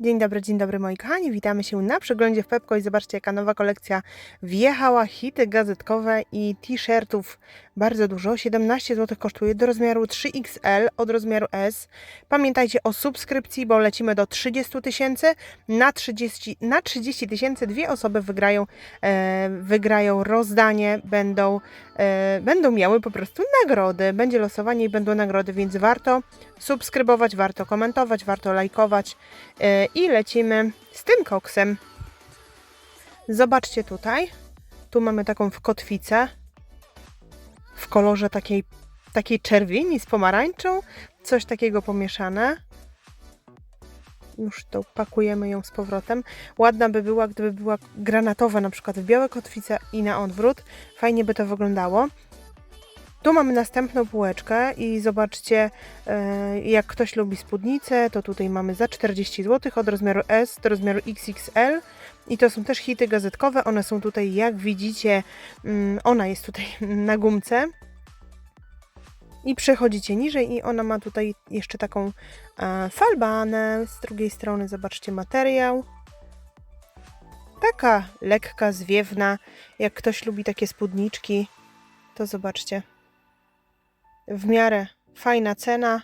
Dzień dobry, dzień dobry moi kochani, witamy się na przeglądzie w Pepko i zobaczcie jaka nowa kolekcja wjechała, hity gazetkowe i t-shirtów. Bardzo dużo, 17 zł kosztuje do rozmiaru 3XL od rozmiaru S. Pamiętajcie o subskrypcji, bo lecimy do 30 tysięcy, na 30 na 30 tysięcy dwie osoby wygrają, e, wygrają rozdanie, będą, e, będą miały po prostu nagrody, będzie losowanie i będą nagrody, więc warto subskrybować, warto komentować, warto lajkować. E, I lecimy z tym koksem. Zobaczcie tutaj. Tu mamy taką w kotwicę w kolorze takiej, takiej czerwieni z pomarańczą. Coś takiego pomieszane. Już to pakujemy ją z powrotem. Ładna by była, gdyby była granatowa, na przykład w białe kotwice i na odwrót. Fajnie by to wyglądało. Tu mamy następną półeczkę i zobaczcie, e, jak ktoś lubi spódnicę, to tutaj mamy za 40 zł od rozmiaru S do rozmiaru XXL. I to są też hity gazetkowe. One są tutaj, jak widzicie, mm, ona jest tutaj na gumce. I przechodzicie niżej i ona ma tutaj jeszcze taką e, falbanę. Z drugiej strony zobaczcie materiał. Taka lekka, zwiewna. Jak ktoś lubi takie spódniczki, to zobaczcie w miarę fajna cena.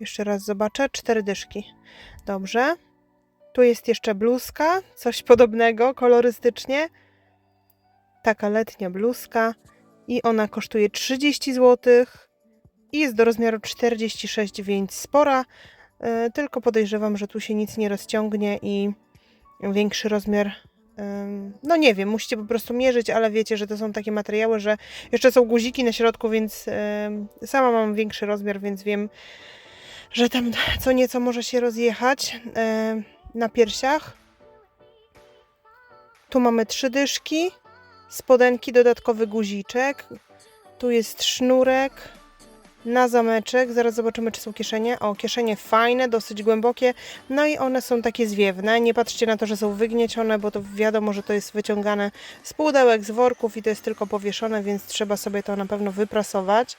Jeszcze raz zobaczę. Cztery dyszki. Dobrze. Tu jest jeszcze bluzka. Coś podobnego kolorystycznie. Taka letnia bluzka. I ona kosztuje 30 zł. I jest do rozmiaru 46, więc spora. Yy, tylko podejrzewam, że tu się nic nie rozciągnie i większy rozmiar No nie wiem, musicie po prostu mierzyć, ale wiecie, że to są takie materiały, że jeszcze są guziki na środku, więc sama mam większy rozmiar, więc wiem, że tam co nieco może się rozjechać na piersiach. Tu mamy trzy dyszki, spodenki, dodatkowy guziczek. Tu jest sznurek na zameczek. Zaraz zobaczymy, czy są kieszenie. O, kieszenie fajne, dosyć głębokie. No i one są takie zwiewne. Nie patrzcie na to, że są wygniecione, bo to wiadomo, że to jest wyciągane z pudełek, z worków i to jest tylko powieszone, więc trzeba sobie to na pewno wyprasować.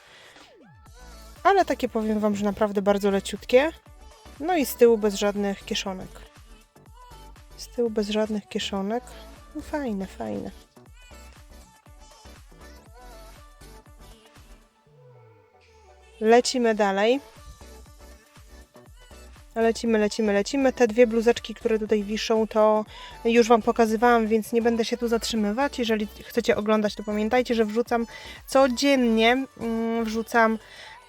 Ale takie powiem Wam, że naprawdę bardzo leciutkie. No i z tyłu bez żadnych kieszonek. Z tyłu bez żadnych kieszonek. No fajne, fajne. Lecimy dalej. Lecimy, lecimy, lecimy. Te dwie bluzeczki, które tutaj wiszą, to już Wam pokazywałam, więc nie będę się tu zatrzymywać. Jeżeli chcecie oglądać, to pamiętajcie, że wrzucam codziennie, mm, wrzucam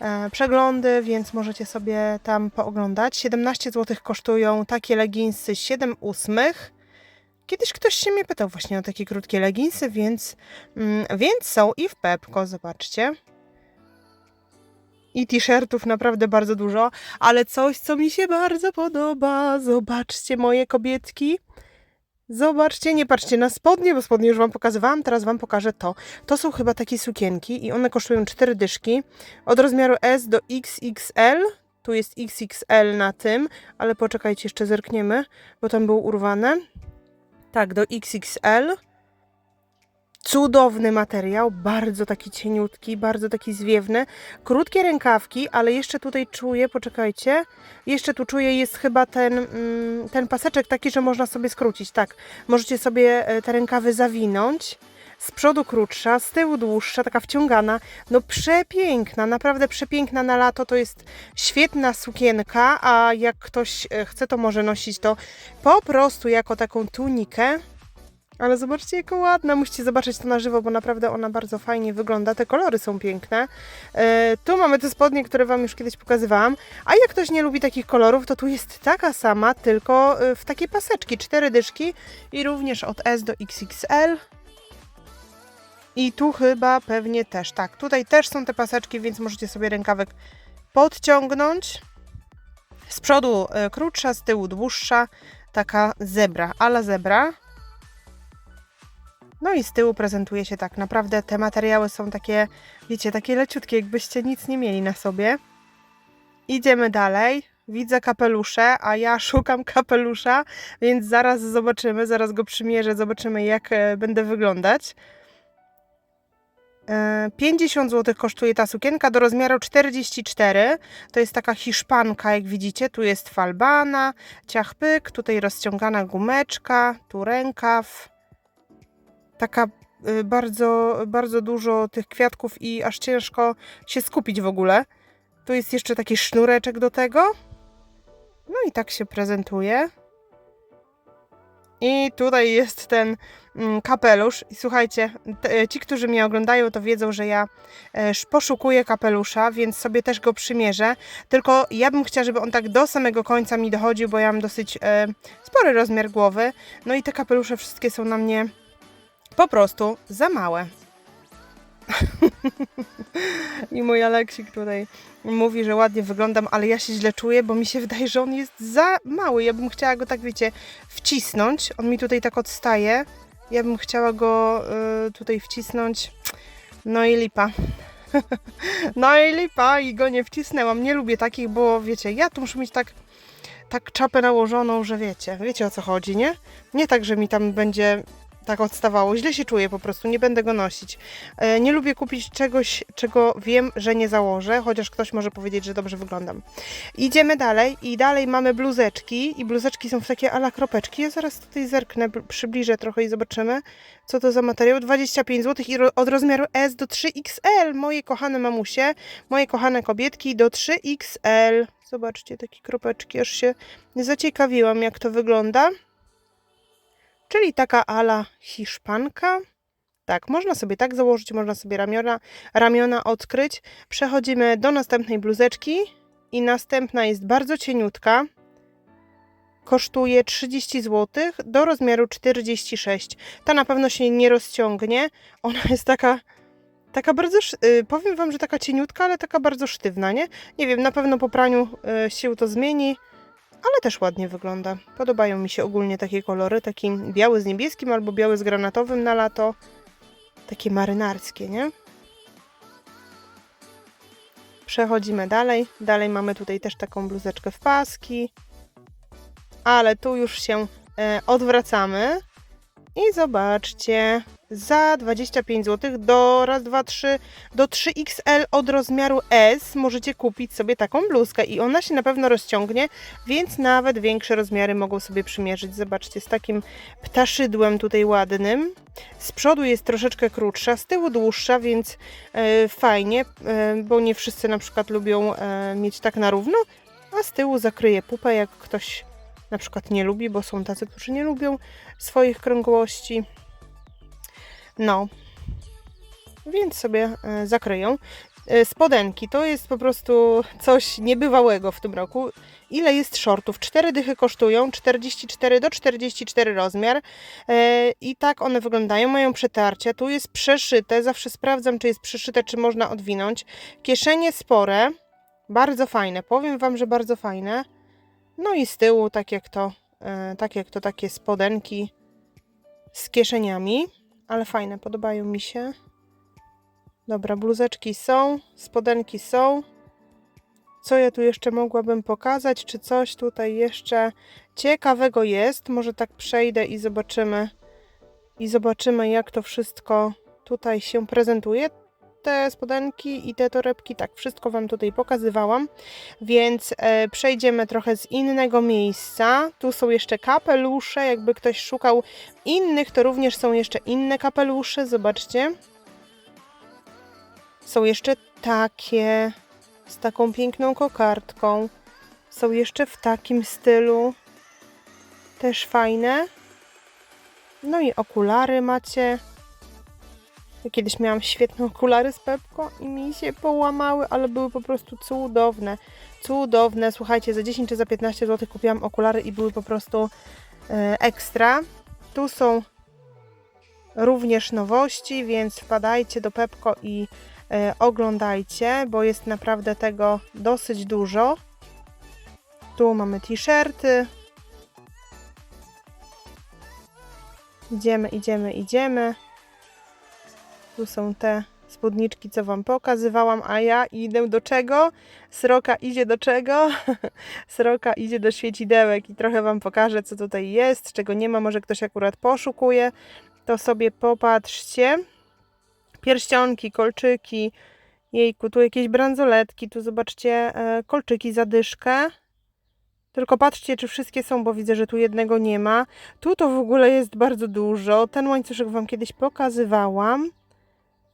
e, przeglądy, więc możecie sobie tam pooglądać. 17 zł kosztują takie leginsy 7 ósmych. Kiedyś ktoś się mnie pytał właśnie o takie krótkie leginsy, więc, mm, więc są i w Pepko, zobaczcie i t-shirtów naprawdę bardzo dużo, ale coś, co mi się bardzo podoba. Zobaczcie moje kobietki. Zobaczcie, nie patrzcie na spodnie, bo spodnie już Wam pokazywałam, teraz Wam pokażę to. To są chyba takie sukienki i one kosztują 4 dyszki. Od rozmiaru S do XXL. Tu jest XXL na tym, ale poczekajcie, jeszcze zerkniemy, bo tam było urwane. Tak, do XXL. Cudowny materiał, bardzo taki cieniutki, bardzo taki zwiewny. Krótkie rękawki, ale jeszcze tutaj czuję, poczekajcie, jeszcze tu czuję, jest chyba ten, mm, ten paseczek taki, że można sobie skrócić. Tak, możecie sobie e, te rękawy zawinąć. Z przodu krótsza, z tyłu dłuższa, taka wciągana. No przepiękna, naprawdę przepiękna na lato. To jest świetna sukienka, a jak ktoś e, chce, to może nosić to po prostu jako taką tunikę. Ale zobaczcie, jaka ładna. Musicie zobaczyć to na żywo, bo naprawdę ona bardzo fajnie wygląda. Te kolory są piękne. E, tu mamy te spodnie, które Wam już kiedyś pokazywałam. A jak ktoś nie lubi takich kolorów, to tu jest taka sama, tylko e, w takie paseczki. Cztery dyszki i również od S do XXL. I tu chyba pewnie też. Tak, tutaj też są te paseczki, więc możecie sobie rękawek podciągnąć. Z przodu e, krótsza, z tyłu dłuższa. Taka zebra, ala zebra. No i z tyłu prezentuje się tak. Naprawdę te materiały są takie, wiecie, takie leciutkie, jakbyście nic nie mieli na sobie. Idziemy dalej. Widzę kapelusze, a ja szukam kapelusza, więc zaraz zobaczymy, zaraz go przymierzę, zobaczymy jak e, będę wyglądać. E, 50 zł kosztuje ta sukienka do rozmiaru 44. To jest taka hiszpanka, jak widzicie. Tu jest falbana, ciachpyk, tutaj rozciągana gumeczka, tu rękaw. Taka y, bardzo, bardzo dużo tych kwiatków i aż ciężko się skupić w ogóle. Tu jest jeszcze taki sznureczek do tego. No i tak się prezentuje. I tutaj jest ten mm, kapelusz. I słuchajcie, te, ci, którzy mnie oglądają, to wiedzą, że ja e, sz- poszukuję kapelusza, więc sobie też go przymierzę. Tylko ja bym chciała, żeby on tak do samego końca mi dochodził, bo ja mam dosyć e, spory rozmiar głowy. No i te kapelusze wszystkie są na mnie po prostu za małe. I mój Aleksik tutaj mówi, że ładnie wyglądam, ale ja się źle czuję, bo mi się wydaje, że on jest za mały. Ja bym chciała go tak, wiecie, wcisnąć. On mi tutaj tak odstaje. Ja bym chciała go y, tutaj wcisnąć. No i lipa. no i lipa i go nie wcisnęłam. Nie lubię takich, bo wiecie, ja tu muszę mieć tak tak czapę nałożoną, że wiecie, wiecie o co chodzi, nie? Nie tak, że mi tam będzie tak odstawało. Źle się czuję po prostu, nie będę go nosić. E, nie lubię kupić czegoś, czego wiem, że nie założę, chociaż ktoś może powiedzieć, że dobrze wyglądam. Idziemy dalej i dalej mamy bluzeczki i bluzeczki są w takie ala kropeczki. Ja zaraz tutaj zerknę, bl- przybliżę trochę i zobaczymy, co to za materiał. 25 zł i od rozmiaru S do 3XL. Moje kochane mamusie, moje kochane kobietki do 3XL. Zobaczcie, takie kropeczki, aż się zaciekawiłam, jak to wygląda. Czyli taka ala hiszpanka. Tak, można sobie tak założyć, można sobie ramiona, ramiona odkryć. Przechodzimy do następnej bluzeczki i następna jest bardzo cieniutka. Kosztuje 30 zł do rozmiaru 46. Ta na pewno się nie rozciągnie. Ona jest taka, taka bardzo, y, powiem Wam, że taka cieniutka, ale taka bardzo sztywna, nie? Nie wiem, na pewno po praniu y, sił to zmieni, ale też ładnie wygląda. Podobają mi się ogólnie takie kolory, taki biały z niebieskim albo biały z granatowym na lato. Takie marynarskie, nie? Przechodzimy dalej. Dalej mamy tutaj też taką bluzeczkę w paski. Ale tu już się e, odwracamy. I zobaczcie, za 25 zł do raz, dwa, trzy, do 3XL od rozmiaru S możecie kupić sobie taką bluzkę i ona się na pewno rozciągnie, więc nawet większe rozmiary mogą sobie przymierzyć. Zobaczcie, z takim ptaszydłem tutaj ładnym. Z przodu jest troszeczkę krótsza, z tyłu dłuższa, więc e, fajnie, e, bo nie wszyscy na przykład lubią e, mieć tak na równo, a z tyłu zakryje pupę, jak ktoś na przykład nie lubi, bo są tacy, którzy nie lubią swoich krągłości. No, więc sobie e, zakryją. E, Spodenki to jest po prostu coś niebywałego w tym roku. Ile jest shortów? Cztery dychy kosztują, 44 do 44 rozmiar. E, I tak one wyglądają, mają przetarcia. Tu jest przeszyte, zawsze sprawdzam, czy jest przeszyte, czy można odwinąć. Kieszenie spore, bardzo fajne. Powiem Wam, że bardzo fajne. No i z tyłu, tak jak to, tak jak to takie spodenki z kieszeniami, ale fajne, podobają mi się. Dobra, bluzeczki są, spodenki są. Co ja tu jeszcze mogłabym pokazać? Czy coś tutaj jeszcze ciekawego jest? Może tak przejdę i zobaczymy. I zobaczymy, jak to wszystko tutaj się prezentuje. Te spodenki i te torebki, tak, wszystko Wam tutaj pokazywałam. Więc e, przejdziemy trochę z innego miejsca. Tu są jeszcze kapelusze. Jakby ktoś szukał innych, to również są jeszcze inne kapelusze. Zobaczcie. Są jeszcze takie z taką piękną kokardką. Są jeszcze w takim stylu. Też fajne. No i okulary macie. Kiedyś miałam świetne okulary z Pepko i mi się połamały, ale były po prostu cudowne. Cudowne. Słuchajcie, za 10 czy za 15 zł kupiłam okulary i były po prostu e, ekstra. Tu są również nowości, więc wpadajcie do Pepko i e, oglądajcie, bo jest naprawdę tego dosyć dużo. Tu mamy t-shirty. Idziemy, idziemy, idziemy. Tu są te spódniczki, co Wam pokazywałam, a ja idę do czego? Sroka idzie do czego? Sroka idzie do świecidełek i trochę Wam pokażę, co tutaj jest, czego nie ma. Może ktoś akurat poszukuje, to sobie popatrzcie. pierścionki, kolczyki. Jejku, tu jakieś bransoletki, tu zobaczcie, e, kolczyki za dyszkę. Tylko patrzcie, czy wszystkie są, bo widzę, że tu jednego nie ma. Tu to w ogóle jest bardzo dużo. Ten łańcuszek Wam kiedyś pokazywałam.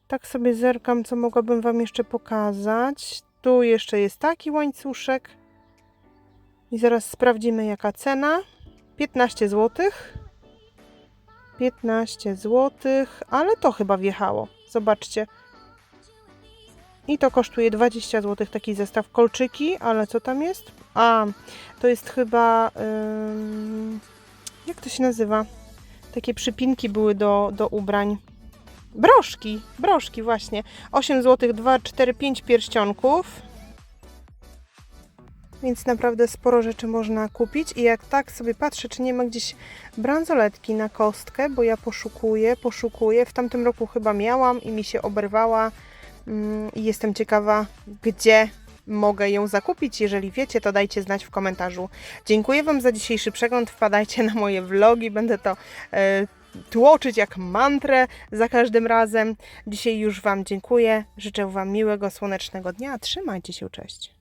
Tak sobie zerkam, co mogłabym Wam jeszcze pokazać. Tu jeszcze jest taki łańcuszek. I zaraz sprawdzimy, jaka cena. 15 zł. 15 zł, ale to chyba wjechało. Zobaczcie. I to kosztuje 20 zł taki zestaw kolczyki, ale co tam jest? A, to jest chyba. jak to się nazywa? Takie przypinki były do, do ubrań. Broszki, broszki właśnie. 8 zł, 2, 4, 5 pierścionków. Więc naprawdę sporo rzeczy można kupić. I jak tak sobie patrzę, czy nie ma gdzieś bransoletki na kostkę, bo ja poszukuję, poszukuję. W tamtym roku chyba miałam i mi się oberwała. Mm, I jestem ciekawa, gdzie mogę ją zakupić. Jeżeli wiecie, to dajcie znać w komentarzu. Dziękuję Wam za dzisiejszy przegląd. Wpadajcie na moje vlogi, będę to e, tłoczyć jak mantrę za każdym razem. Dzisiaj już Wam dziękuję. Życzę Wam miłego, słonecznego dnia. Trzymajcie się, cześć.